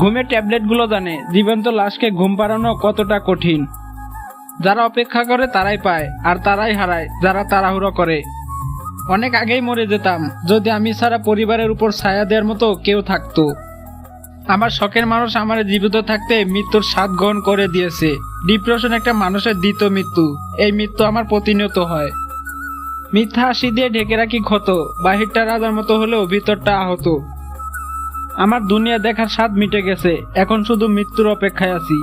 ঘুমের ট্যাবলেটগুলো জানে, জীবন্ত লাশকে ঘুম পাড়ানো কতটা কঠিন। যারা অপেক্ষা করে তারাই পায়, আর তারাই হারায়, যারা তাড়াহুড়ো করে। অনেক আগেই মরে যেতাম, যদি আমি সারা পরিবারের উপর ছায়া দেওয়ার মতো কেউ থাকতো। আমার শখের মানুষ আমার জীবিত থাকতে মৃত্যুর স্বাদ গ্রহণ করে দিয়েছে। ডিপ্রেশন একটা মানুষের দ্বিতীয় মৃত্যু, এই মৃত্যু আমার প্রতিনিয়ত হয়। মিথ্যা হাসি দিয়ে ঢেকে রাখি ক্ষত, বাহিরটা রাজার মতো হলেও ভিতরটা আহত। আমার দুনিয়া দেখার স্বাদ মিটে গেছে, এখন শুধু মৃত্যুর অপেক্ষায় আছি।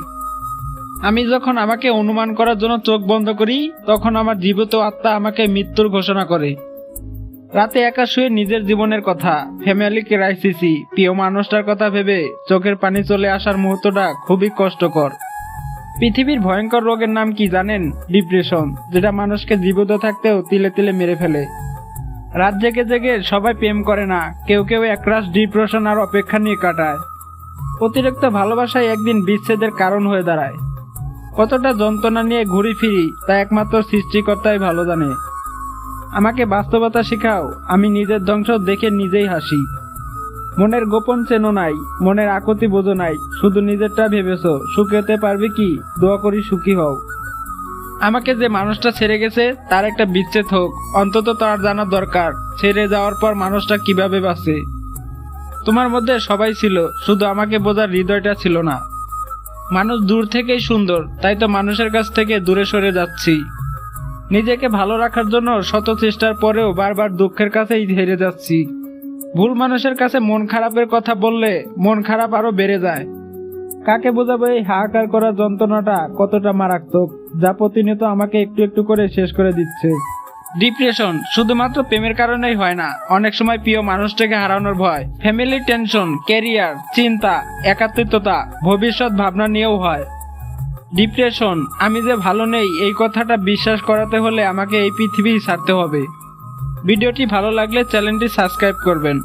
আমি যখন আমাকে অনুমান করার জন্য চোখ বন্ধ করি, তখন আমার জীবিত আত্মা আমাকে মৃত্যুর ঘোষণা করে। রাতে একা শুয়ে নিজের জীবনের কথা ফ্যামিলি ক্রাইসিসি প্রিয় মানুষটার কথা ভেবে চোখের পানি চলে আসার মুহূর্তটা খুবই কষ্টকর। পৃথিবীর ভয়ঙ্কর রোগের নাম কি জানেন? ডিপ্রেশন, যেটা মানুষকে জীবিত থাকতেও তিলে তিলে মেরে ফেলে। রাত জেগে জেগে সবাই প্রেম করে না। কেউ কেউ একরাশ ডিপ্রেশন আর অপেক্ষা নিয়ে কাটায়। অতিরিক্ত ভালোবাসায় একদিন বিচ্ছেদের কারণ হয়ে দাঁড়ায়। কতটা যন্ত্রণা নিয়ে ঘুরি ফিরি তা একমাত্র সৃষ্টিকর্তাই ভালো জানে। আমাকে বাস্তবতা শেখাও, আমি নিজের ধ্বংস দেখে নিজেই হাসি। মনের গোপন চেনো নাই, মনের আকতি বোঝো নাই, শুধু নিজেরটা ভেবেছো সুখেতে পারবে কি? দোয়া করি সুখী হও। আমাকে যে মানুষটা ছেড়ে গেছে, তার একটা বিচ্ছেদ হোক। অন্তত তার জানা দরকার, ছেড়ে যাওয়ার পর মানুষটা কীভাবে বাঁচে। তোমার মধ্যে সবাই ছিল, শুধু আমাকে বোঝার হৃদয়টা ছিল না। মানুষ দূর থেকেই সুন্দর, তাই তো মানুষের কাছ থেকে দূরে সরে যাচ্ছি। নিজেকে ভালো রাখার জন্য শত চেষ্টার পরেও বারবার দুঃখের কাছেই হেরে যাচ্ছি। ভুল মানুষের কাছে মন খারাপের কথা বললে মন খারাপ আরও বেড়ে যায়। কাকে বোঝাবো এই হাহাকার করা যন্ত্রণাটা কতটা মারাত্মক? যা প্রতিনিয়ত আমাকে একটু একটু করে শেষ করে দিচ্ছে। ডিপ্রেশন শুধুমাত্র প্রেমের কারণেই হয় না, অনেক সময় প্রিয় মানুষটাকে হারানোর ভয়, ফ্যামিলি টেনশন, ক্যারিয়ার, চিন্তা একাত্মিত্বতা ভবিষ্যৎ ভাবনা নিয়েও হয়। ডিপ্রেশন, আমি যে ভালো নেই, এই কথাটা বিশ্বাস করাতে হলে আমাকে এই পৃথিবী ছাড়তে হবে। ভিডিওটি ভালো লাগলে চ্যানেলটি সাবস্ক্রাইব করবেন।